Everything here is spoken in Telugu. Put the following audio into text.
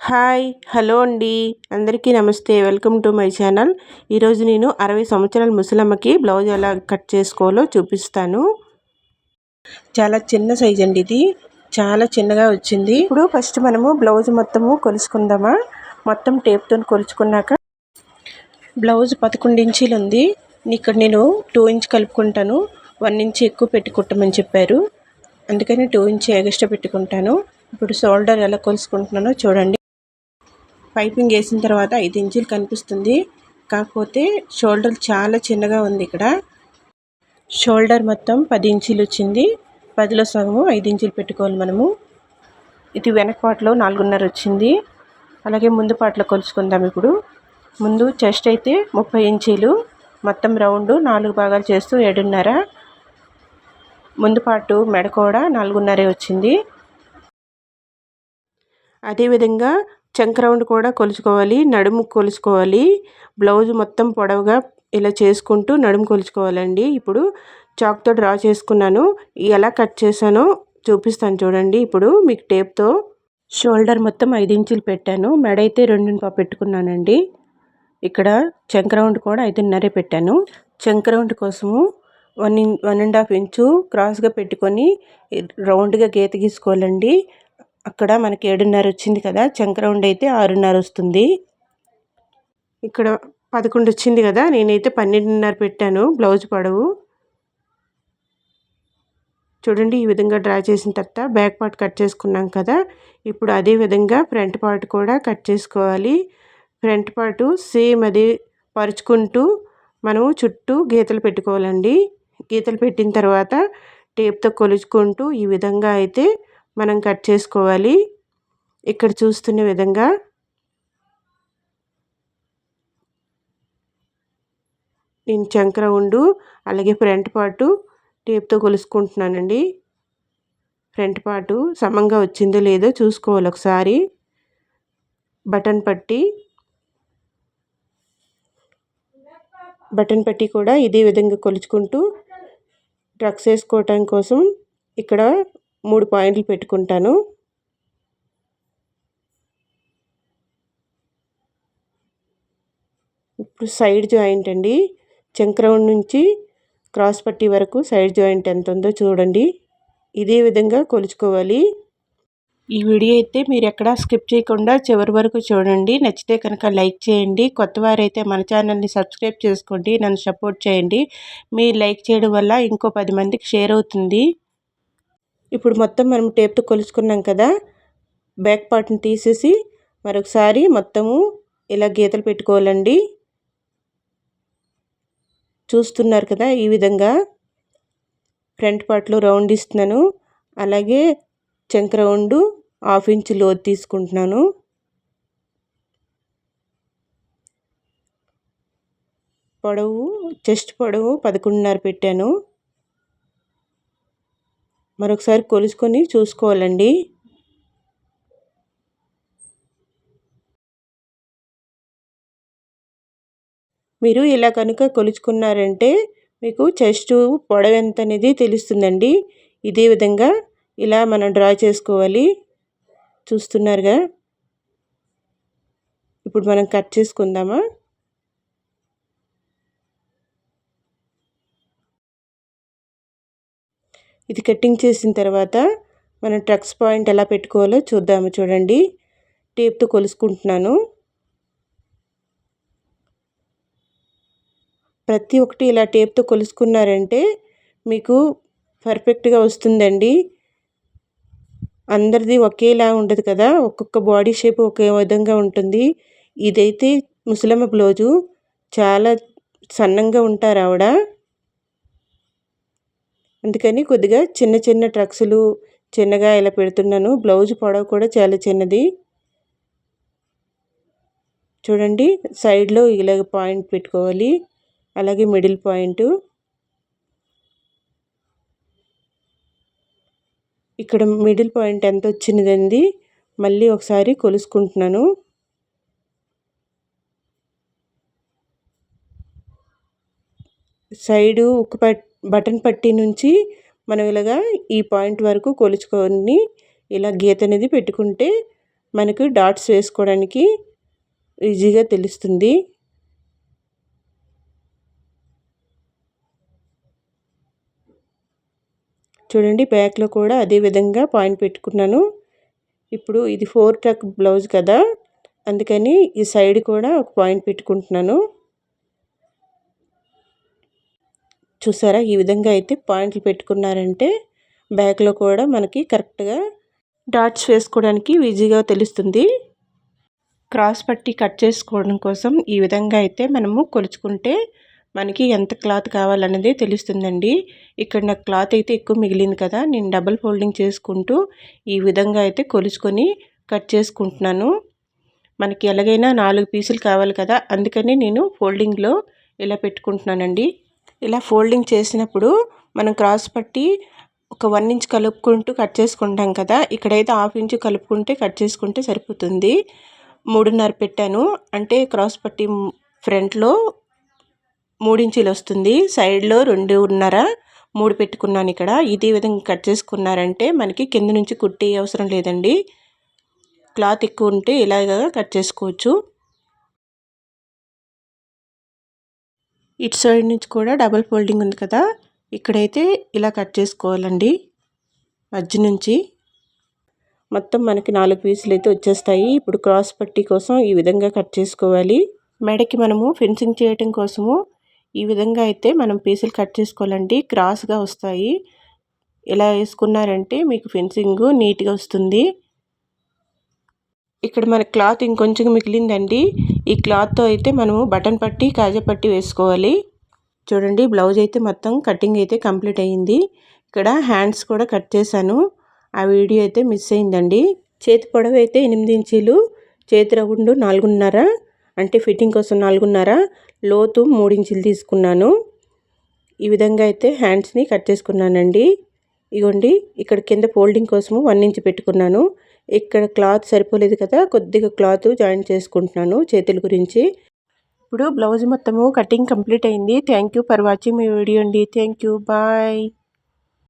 హాయ్ హలో అండి. అందరికీ నమస్తే. Welcome to my channel. ఈరోజు నేను అరవై సంవత్సరాల ముసలమ్మకి బ్లౌజ్ ఎలా కట్ చేసుకోవాలో చూపిస్తాను. చాలా చిన్న సైజ్ అండి ఇది. చాలా చిన్నగా వచ్చింది. ఇప్పుడు ఫస్ట్ మనము బ్లౌజ్ మొత్తము కొలుసుకుందామా? మొత్తం టేప్తో కొలుచుకున్నాక బ్లౌజ్ పదకొండు ఇంచీలు ఉంది. ఇక్కడ నేను టూ ఇంచ్ కలుపుకుంటాను. వన్ ఇంచ్ ఎక్కువ పెట్టుకుంటామని చెప్పారు. అందుకని టూ ఇంచ్ ఎగస్ట్రా పెట్టుకుంటాను. ఇప్పుడు షోల్డర్ ఎలా కొలుసుకుంటున్నానో చూడండి. పైపింగ్ వేసిన తర్వాత ఐదు ఇంచులు కనిపిస్తుంది. కాకపోతే షోల్డర్ చాలా చిన్నగా ఉంది ఇక్కడ. షోల్డర్ మొత్తం పది ఇంచులు వచ్చింది. పదిలో సగము ఐదు ఇంచులు పెట్టుకోవాలి మనము. ఇది వెనక పాటలో నాలుగున్నర వచ్చింది. అలాగే ముందు పాటలో కొలుచుకుందాం ఇప్పుడు. ముందు చెస్ట్ అయితే ముప్పై ఇంచీలు మొత్తం రౌండ్ నాలుగు భాగాలు చేస్తూ ఏడున్నర. ముందు పాటు మెడ కూడా నాలుగున్నరే వచ్చింది. అదేవిధంగా చంక రౌండ్ కూడా కొలుచుకోవాలి నడుము కొలుచుకోవాలి. బ్లౌజ్ మొత్తం పొడవుగా ఇలా చేసుకుంటూ నడుము కొలుచుకోవాలండి. ఇప్పుడు చాక్తో డ్రా చేసుకున్నాను. ఎలా కట్ చేశానో చూపిస్తాను చూడండి. ఇప్పుడు మీకు టేప్తో షోల్డర్ మొత్తం ఐదు ఇంచులు పెట్టాను. మెడ అయితే రెండున్నర పెట్టుకున్నానండి. ఇక్కడ చంక రౌండ్ కూడా ఐదున్నరే పెట్టాను. చంక రౌండ్ కోసము one in one and half inch క్రాస్గా పెట్టుకొని రౌండ్గా గీత గీసుకోవాలండి. అక్కడ మనకి ఏడున్నర వచ్చింది కదా చంక రౌండ్ అయితే ఆరున్నర వస్తుంది. ఇక్కడ పదకొండు వచ్చింది కదా నేనైతే పన్నెండున్నర పెట్టాను బ్లౌజ్ పొడవు. చూడండి ఈ విధంగా డ్రా చేసిన తర్వాత బ్యాక్ పార్ట్ కట్ చేసుకున్నాం కదా ఇప్పుడు అదే విధంగా ఫ్రంట్ పార్ట్ కూడా కట్ చేసుకోవాలి. ఫ్రంట్ పార్ట్ సేమ్ అదే పరుచుకుంటూ మనము చుట్టూ గీతలు పెట్టుకోవాలండి. గీతలు పెట్టిన తర్వాత టేప్తో కొలుచుకుంటూ ఈ విధంగా అయితే మనం కట్ చేసుకోవాలి. ఇక్కడ చూస్తున్న విధంగా నేను చంక్ర ఉండు అలాగే ఫ్రంట్ పార్టు టేప్తో కొలుసుకుంటున్నానండి. ఫ్రంట్ పార్టు సమంగా వచ్చిందో లేదో చూసుకోవాలి ఒకసారి. బటన్ పట్టి బటన్ పట్టి కూడా ఇదే విధంగా కొలుచుకుంటూ డ్రగ్స్ వేసుకోవటం కోసం ఇక్కడ మూడు పాయింట్లు పెట్టుకుంటాను. ఇప్పుడు సైడ్ జాయింట్ అండి. చంక్రౌండ్ నుంచి క్రాస్ పట్టి వరకు సైడ్ జాయింట్ ఎంత ఉందో చూడండి. ఇదే విధంగా కొలుచుకోవాలి. ఈ వీడియో అయితే మీరు ఎక్కడా స్కిప్ చేయకుండా చివరి వరకు చూడండి. నచ్చితే కనుక లైక్ చేయండి. కొత్త వారైతే మన ఛానల్ని సబ్స్క్రైబ్ చేసుకోండి. నన్ను సపోర్ట్ చేయండి. మీరు లైక్ చేయడం వల్ల ఇంకో పది మందికి షేర్ అవుతుంది. ఇప్పుడు మొత్తం మనం టేప్తో కొలుచుకున్నాం కదా బ్యాక్ పార్ట్ని తీసేసి మరొకసారి మొత్తము ఇలా గీతలు పెట్టుకోవాలండి. చూస్తున్నారు కదా ఈ విధంగా ఫ్రంట్ పార్ట్లో రౌండ్ ఇస్తున్నాను అలాగే చెంక రౌండ్ హాఫ్ ఇంచ్ లోతు తీసుకుంటున్నాను. పొడవు చెస్ట్ పొడవు పదకొండున్నర పెట్టాను. మరొకసారి కొలుసుకొని చూసుకోవాలండి. మీరు ఇలా కనుక కొలుచుకున్నారంటే మీకు చెస్ట్ పొడవు ఎంత అనేది తెలుస్తుందండి. ఇదే విధంగా ఇలా మనం డ్రా చేసుకోవాలి. చూస్తున్నారుగా? ఇప్పుడు మనం కట్ చేసుకుందామా? ఇది కట్టింగ్ చేసిన తర్వాత మనం ట్రక్స్ పాయింట్ ఎలా పెట్టుకోవాలో చూద్దాము. చూడండి. టేప్తో కొలుసుకుంటున్నాను. ప్రతి ఒక్కటి ఇలా టేప్తో కొలుసుకున్నారంటే మీకు పర్ఫెక్ట్గా వస్తుందండి. అందరిది ఒకేలా ఉండదు కదా. ఒక్కొక్క బాడీ షేప్ ఒకే విధంగా ఉంటుంది. ఇదైతే ముసలమ్మ బ్లౌజు. చాలా సన్నంగా ఉంటారు ఆవిడ. అందుకని కొద్దిగా చిన్న చిన్న ట్రక్స్లు చిన్నగా ఇలా పెడుతున్నాను. బ్లౌజ్ పొడవు కూడా చాలా చిన్నది. చూడండి సైడ్లో ఇలాగ పాయింట్ పెట్టుకోవాలి. అలాగే మిడిల్ పాయింట్. ఇక్కడ మిడిల్ పాయింట్ ఎంత వచ్చినదండి మళ్ళీ ఒకసారి కొలుసుకుంటున్నాను. సైడు ఉక్కు బటన్ పట్టి నుంచి మనం ఇలాగా ఈ పాయింట్ వరకు కొలుచుకొని ఇలా గీత అనేది పెట్టుకుంటే మనకు డాట్స్ వేసుకోవడానికి ఈజీగా తెలుస్తుంది. చూడండి బ్యాక్లో కూడా అదే విధంగా పాయింట్ పెట్టుకున్నాను. ఇప్పుడు ఇది ఫోర్ టక్ బ్లౌజ్ కదా అందుకని ఈ సైడ్ కూడా ఒక పాయింట్ పెట్టుకుంటున్నాను. చూసారా? ఈ విధంగా అయితే పాయింట్లు పెట్టుకున్నారంటే బ్యాక్లో కూడా మనకి కరెక్ట్గా డాట్స్ వేసుకోవడానికి ఈజీగా తెలుస్తుంది. క్రాస్ పట్టి కట్ చేసుకోవడం కోసం ఈ విధంగా అయితే మనము కొలుచుకుంటే మనకి ఎంత క్లాత్ కావాలన్నది తెలుస్తుందండి. ఇక్కడ నాకు క్లాత్ అయితే ఎక్కువ మిగిలింది కదా నేను డబుల్ ఫోల్డింగ్ చేసుకుంటూ ఈ విధంగా అయితే కొలుచుకొని కట్ చేసుకుంటున్నాను. మనకి ఎలాగైనా నాలుగు పీసులు కావాలి కదా అందుకని నేను ఫోల్డింగ్లో ఇలా పెట్టుకుంటున్నానండి. ఇలా ఫోల్డింగ్ చేసినప్పుడు మనం క్రాస్ పట్టి ఒక వన్ ఇంచ్ కలుపుకుంటూ కట్ చేసుకుంటాం కదా ఇక్కడైతే హాఫ్ ఇంచ్ కలుపుకుంటే కట్ చేసుకుంటే సరిపోతుంది. మూడున్నర పెట్టాను. అంటే క్రాస్ పట్టి ఫ్రంట్లో మూడించీలు వస్తుంది. సైడ్లో రెండున్నర మూడు పెట్టుకున్నాను ఇక్కడ. ఇదే విధంగా కట్ చేసుకున్నారంటే మనకి కింద నుంచి కుట్టి అవసరం లేదండి. క్లాత్ ఎక్కువ ఉంటే ఇలాగ కట్ చేసుకోవచ్చు. ఇటు సైడ్ నుంచి కూడా డబల్ ఫోల్డింగ్ ఉంది కదా. ఇక్కడైతే ఇలా కట్ చేసుకోవాలండి. మధ్య నుంచి మొత్తం మనకి నాలుగు పీసులు అయితే వచ్చేస్తాయి. ఇప్పుడు క్రాస్ పట్టీ కోసం ఈ విధంగా కట్ చేసుకోవాలి. మెడకి మనము ఫెన్సింగ్ చేయటం కోసము ఈ విధంగా అయితే మనం పీసులు కట్ చేసుకోవాలండి. క్రాస్గా వస్తాయి. ఇలా వేసుకున్నారంటే మీకు ఫెన్సింగ్ నీట్గా వస్తుంది. ఇక్కడ మన క్లాత్ ఇంకొంచెం మిగిలిందండి. ఈ క్లాత్తో అయితే మనము బటన్ పట్టి కాజా పట్టి వేసుకోవాలి. చూడండి బ్లౌజ్ అయితే మొత్తం కటింగ్ అయితే కంప్లీట్ అయ్యింది ఇక్కడ హ్యాండ్స్ కూడా కట్ చేశాను. ఆ వీడియో అయితే మిస్ అయిందండి. చేతి పొడవు అయితే ఎనిమిది ఇంచీలు చేతి రౌండ్ నాలుగున్నర అంటే ఫిట్టింగ్ కోసం నాలుగున్నర లోతు మూడించులు తీసుకున్నాను. ఈ విధంగా అయితే హ్యాండ్స్ని కట్ చేసుకున్నానండి. ఇగోండి ఇక్కడ కింద ఫోల్డింగ్ కోసము వన్ ఇంచ్ పెట్టుకున్నాను. ఇక్కడ క్లాత్ సరిపోలేదు కదా కొద్దిగా క్లాత్ జాయిన్ చేసుకుంటున్నాను చేతుల గురించి. ఇప్పుడు బ్లౌజ్ మొత్తము కటింగ్ కంప్లీట్ అయింది. Thank you for watching my video అండి. Thank you bye